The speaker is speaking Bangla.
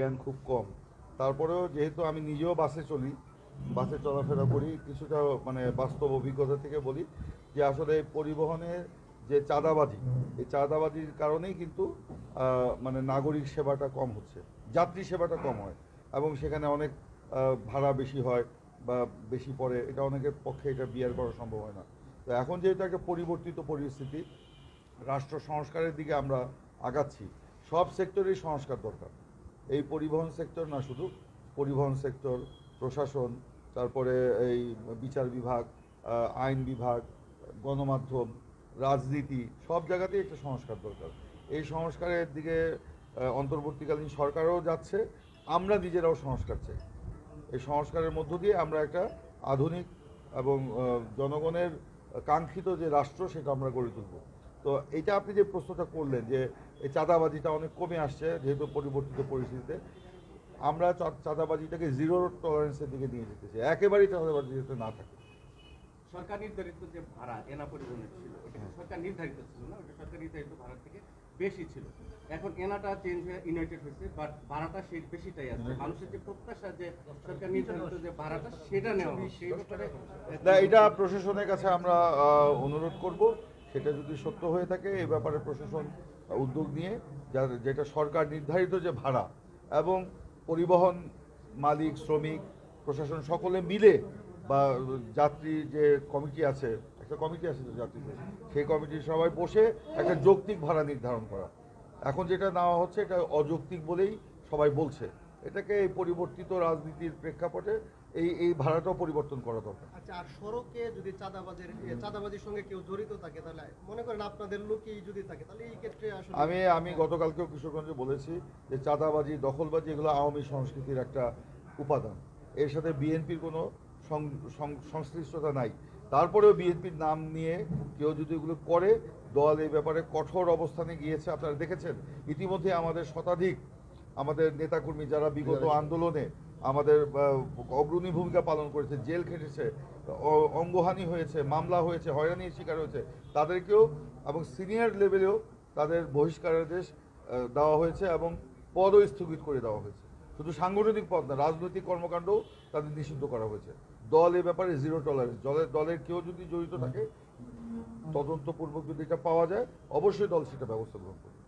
জ্ঞান খুব কম। তারপরেও যেহেতু আমি নিজেও বাসে চলি, বাসে চলাফেরা করি, কিছুটা মানে বাস্তব অভিজ্ঞতা থেকে বলি যে আসলে পরিবহনের যে চাঁদাবাজি, এই চাঁদাবাজির কারণেই কিন্তু মানে নাগরিক সেবাটা কম হচ্ছে, যাত্রী সেবাটা কম হয় এবং সেখানে অনেক ভাড়া বেশি হয় বা বেশি পড়ে, এটা অনেকের পক্ষে এটা বিয়ার করা সম্ভব হয় না। তো এখন যেহেতু একটা পরিবর্তিত পরিস্থিতি, রাষ্ট্র সংস্কারের দিকে আমরা আগাচ্ছি, সব সেক্টরেই সংস্কার দরকার। এই পরিবহন সেক্টর না শুধু, পরিবহন সেক্টর প্রশাসন, তারপরে এই বিচার বিভাগ আইন বিভাগ, গণমাধ্যম, রাজনীতি, সব জায়গাতেই একটা সংস্কার দরকার। এই সংস্কারের দিকে অন্তর্বর্তীকালীন সরকারও যাচ্ছে, আমরা নিজেরাও সংস্কার চাই। এই সংস্কারের মধ্য দিয়ে আমরা একটা আধুনিক এবং জনগণের কাঙ্ক্ষিত যে রাষ্ট্র, সেটা আমরা গড়ে তুলব। তো এটা আপনি যে প্রশ্নটা করলেন যে এই চাঁদাবাজিটা অনেক কমে আসছে যেহেতু পরিবর্তিত পরিস্থিতিতে আমরা চাঁদাবাজিটাকে জিরো টলারেন্সের দিকে নিয়ে যেতেছি একেবারেই চাঁদাবাজি যাতে না থাকে। সরকার নির্ধারিত যে ভাড়া এনা পরিবহনের ছিল ওটা হ্যাঁ। সরকার নির্ধারিত ছিল না ওটা সরকার নির্ধারিত ভাড়া থেকে বেশি ছিল। এখন এনাটা চেঞ্জ হয়ে ইউনাইটেড হয়েছে বাট ভাড়াটা সেই বেশিটাই আছে। মানুষের যে প্রত্যাশা যে সরকার নির্ধারিত যে ভাড়াটা সেটা নেওয়া সেই ব্যাপারে এটা প্রশাসনের কাছে আমরা আহ, অনুরোধ করব। সেটা যদি সত্য হয়ে থাকে, এই ব্যাপারে প্রশাসন উদ্যোগ নিয়ে যার যেটা সরকার নির্ধারিত যে ভাড়া এবং পরিবহন মালিক, শ্রমিক, প্রশাসন সকলে মিলে বা যাত্রী যে কমিটি আছে, একটা কমিটি আছে তো যাত্রীদের সেই কমিটির সবাই বসে একটা যৌক্তিক ভাড়া নির্ধারণ করা। এখন যেটা নেওয়া হচ্ছে এটা অযৌক্তিক বলেই সবাই বলছে। এটাকে এই পরিবর্তিত রাজনীতির প্রেক্ষাপটে এই এই ভাড়াটাও পরিবর্তন করা দরকার। আচ্ছা আর সড়কে যদি চাঁদাবাজের চাঁদাবাজির সঙ্গে কেউ জড়িত থাকে তাহলে মনে করেন আপনাদের লোকই যদি থাকে তাহলে এই ক্ষেত্রে আসলে আমি আমি গতকালকেও কিশোরগঞ্জে বলেছি যে চাঁদাবাজি দখলবাজি এগুলো আওয়ামী সংস্কৃতির একটা উপাদান। এর সাথে বিএনপির কোনো সংশ্লিষ্টতা নাই। তারপরেও বিএনপির নাম নিয়ে কেউ যদি এগুলো করে দল এই ব্যাপারে কঠোর অবস্থানে গিয়েছে আপনারা দেখেছেন? ইতিমধ্যে আমাদের শতাধিক আমাদের নেতাকর্মী যারা বিগত আন্দোলনে আমাদের অগ্রণী ভূমিকা পালন করেছে জেল খেটেছে অঙ্গহানি হয়েছে মামলা হয়েছে হয়রানির শিকার হয়েছে তাদেরকেও এবং সিনিয়র লেভেলেও তাদের বহিষ্কারাদেশ দেওয়া হয়েছে এবং পদও স্থগিত করে দেওয়া হয়েছে। শুধু সাংগঠনিক পদ না রাজনৈতিক কর্মকাণ্ডও তাদের নিষিদ্ধ করা হয়েছে। দল এ ব্যাপারে জিরো টলারেন্স দলের দলের কেউ যদি জড়িত থাকে তদন্তপূর্বক যদি এটা পাওয়া যায় অবশ্যই দল সেটা ব্যবস্থা গ্রহণ করবে।